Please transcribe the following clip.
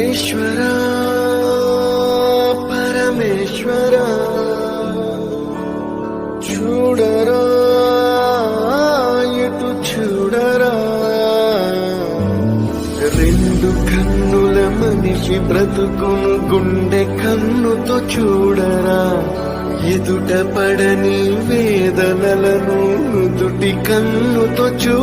ఈశ్వర పరమేశ్వర చూడరా ఎటు చూడరా రెండు కన్నుల మనిషి బ్రతుకును గుండె కన్నుతో చూడరా ఎదుట పడని వేదనలను దుటి కన్నుతో చూ